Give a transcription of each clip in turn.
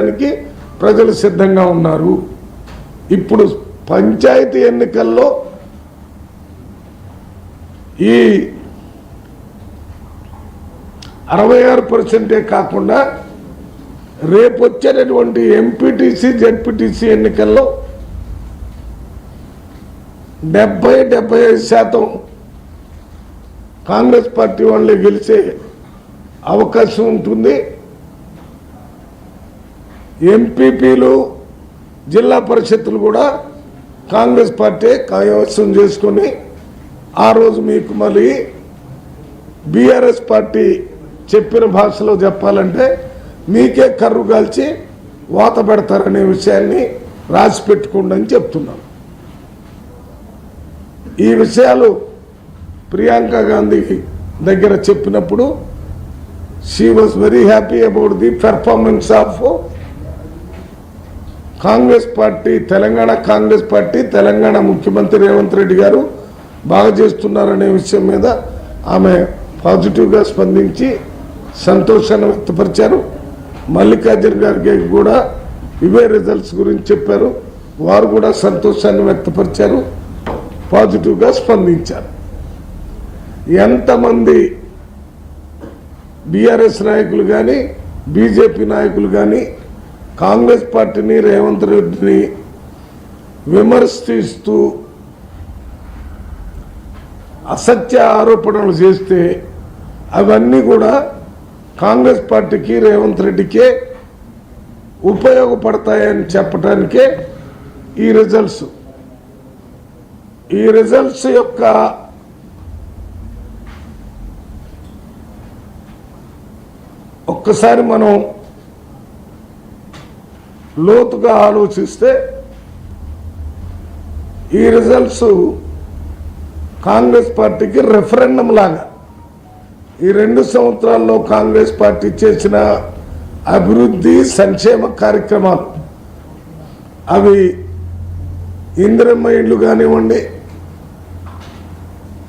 దానికి ప్రజలు సిద్ధంగా ఉన్నారు. ఇప్పుడు పంచాయతీ ఎన్నికల్లో ఈ అరవై ఆరు పర్సెంటే కాకుండా రేపు వచ్చేటటువంటి ఎంపీటీసీ జెడ్పీటీసీ ఎన్నికల్లో డెబ్బై డెబ్బై ఐదు శాతం కాంగ్రెస్ పార్టీ వాళ్ళే గెలిచే అవకాశం ఉంటుంది. ఎంపీపీలు జిల్లా పరిషత్తులు కూడా కాంగ్రెస్ పార్టీ కైవసం చేసుకొని ఆ రోజు మీకు మళ్ళీ బీఆర్ఎస్ పార్టీ చెప్పిన భాషలో చెప్పాలంటే మీకే కర్రు కాల్చి వాత పెడతారనే విషయాన్ని రాసి పెట్టుకోండి అని చెప్తున్నాను. ఈ విషయాలు ప్రియాంక గాంధీ దగ్గర చెప్పినప్పుడు she was very happy about the performance of Congress party Telangana Congress party Telangana ముఖ్యమంత్రి రేవంత్ రెడ్డి గారు బాగా చేస్తున్నారనే విషయం మీద ఆమె పాజిటివ్గా స్పందించి సంతోషాన్ని వ్యక్తపరిచారు. మల్లికార్జున గారికి కూడా ఇవే రిజల్ట్స్ గురించి చెప్పారు. వారు కూడా సంతోషాన్ని వ్యక్తపరిచారు. పాజిటివ్గా స్పందించారు. ఎంతమంది బీఆర్ఎస్ నాయకులు కానీ బీజేపీ నాయకులు కానీ కాంగ్రెస్ పార్టీని రేవంత్ రెడ్డిని విమర్శిస్తూ అసత్య ఆరోపణలు చేస్తే అవన్నీ కూడా కాంగ్రెస్ పార్టీకి రేవంత్ రెడ్డికే ఉపయోగపడతాయని చెప్పడానికే ఈ రిజల్ట్స్. ఈ రిజల్ట్స్ యొక్క ఒక్కసారి మనం లోతుగా ఆలోచిస్తే ఈ రిజల్ట్స్ కాంగ్రెస్ పార్టీకి రెఫరెండం లాగా. ఈ రెండు సంవత్సరాల్లో కాంగ్రెస్ పార్టీ చేసిన అభివృద్ధి సంక్షేమ కార్యక్రమాలు అవి ఇందిరమ్మ ఇండ్లు కానివ్వండి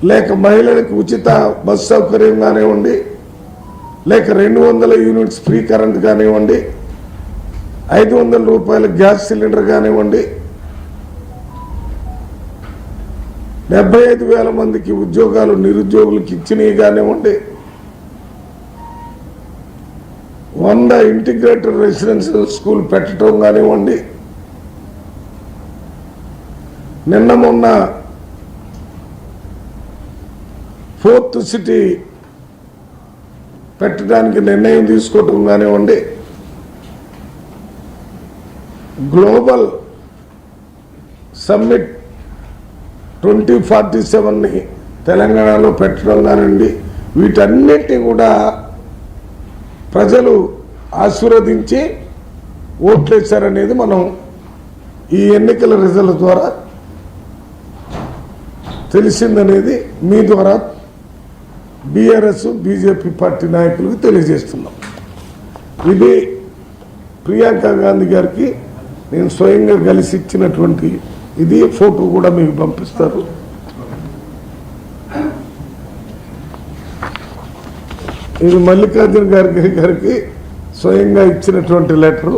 లేక మహిళలకు ఉచిత బస్సు సౌకర్యం కానివ్వండి లేక రెండు వందల యూనిట్స్ ఫ్రీ కరెంట్ కానివ్వండి ఐదు వందల రూపాయల గ్యాస్ సిలిండర్ కానివ్వండి డెబ్బై ఐదు వేల మందికి ఉద్యోగాలు నిరుద్యోగులకు ఇచ్చినవి కానివ్వండి వంద ఇంటిగ్రేటెడ్ రెసిడెన్షియల్ స్కూల్ పెట్టడం కానివ్వండి నిన్న మొన్న ఫోర్త్ సిటీ పెట్టడానికి నిర్ణయం తీసుకోవటం కానివ్వండి గ్లోబల్ సమ్మిట్ ట్వంటీ ఫార్టీ సెవెన్ని తెలంగాణలో పెట్టడం కానివ్వండి వీటన్నిటిని కూడా ప్రజలు ఆశీర్వదించి ఓట్లేశారనేది మనం ఈ ఎన్నికల రిజల్ట్ ద్వారా తెలిసిందనేది మీ ద్వారా బీఆర్ఎస్ బీజేపీ పార్టీ నాయకులకు తెలియజేస్తున్నాం. ఇది ప్రియాంక గాంధీ గారికి నేను స్వయంగా కలిసి ఇచ్చినటువంటి ఇది ఫోటో కూడా మీకు పంపిస్తారు. ఇది మల్లికార్జున గారికి గారికి స్వయంగా ఇచ్చినటువంటి లెటరు.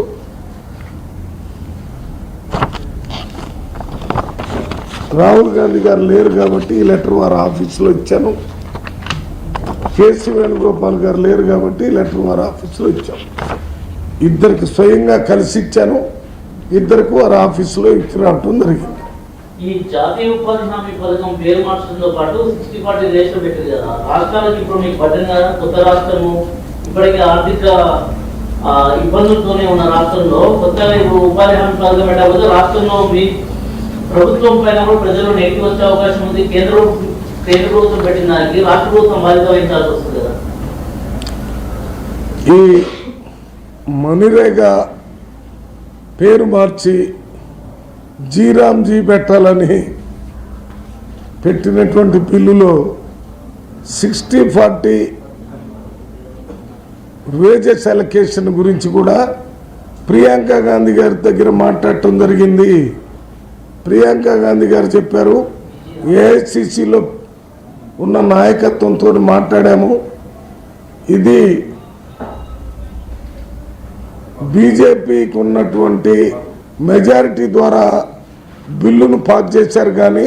రాహుల్ గాంధీ గారు లేరు కాబట్టి ఈ లెటర్ వారి ఆఫీసులో ఇచ్చాను. కేసీ వేణుగోపాల్ గారు లేరు కాబట్టి ఈ లెటర్ వారి ఆఫీసులో ఇచ్చాను. ఇద్దరికి స్వయంగా కలిసి ఇచ్చాను. ఇద్దరికి వారి ఆఫీసులో ఇచ్చి రావటం జరిగింది ఈ జాతీయ ఉపాధి హామీ పథకం పేరు మార్చడంతో పాటు సిక్స్టీ ఫార్టీ రేషియో పెట్టింది కదా. రాష్ట్రాలకు ఇప్పుడు మీకు పట్టిన కదా? కొత్త రాష్ట్రము ఇప్పటికే ఆర్థిక ఇబ్బందులతోనే ఉన్న రాష్ట్రంలో కొత్తగా ఇప్పుడు ఉపాధి హామీ పథకం పెట్టకపోతే రాష్ట్రంలో మీ ప్రభుత్వం పైన కూడా ప్రజలు నెగిటివ్ వచ్చే అవకాశం ఉంది. కేంద్ర కేంద్ర ప్రభుత్వం పెట్టిన దానికి రాష్ట్ర ప్రభుత్వం బాధ్యత వహించాల్సి వస్తుంది కదా. ఈ మణిరేగా పేరు మార్చి జీరాంజీ పెట్టాలని పెట్టినటువంటి బిల్లులో సిక్స్టీ ఫార్టీ వేజెస్ అలొకేషన్ గురించి కూడా ప్రియాంక గాంధీ గారి దగ్గర మాట్లాడటం జరిగింది. ప్రియాంక గాంధీ గారు చెప్పారు ఏఐసిసిలో ఉన్న నాయకత్వంతో మాట్లాడాము. ఇది బీజేపీకి ఉన్నటువంటి మెజారిటీ ద్వారా బిల్లును పాస్ చేశారు కానీ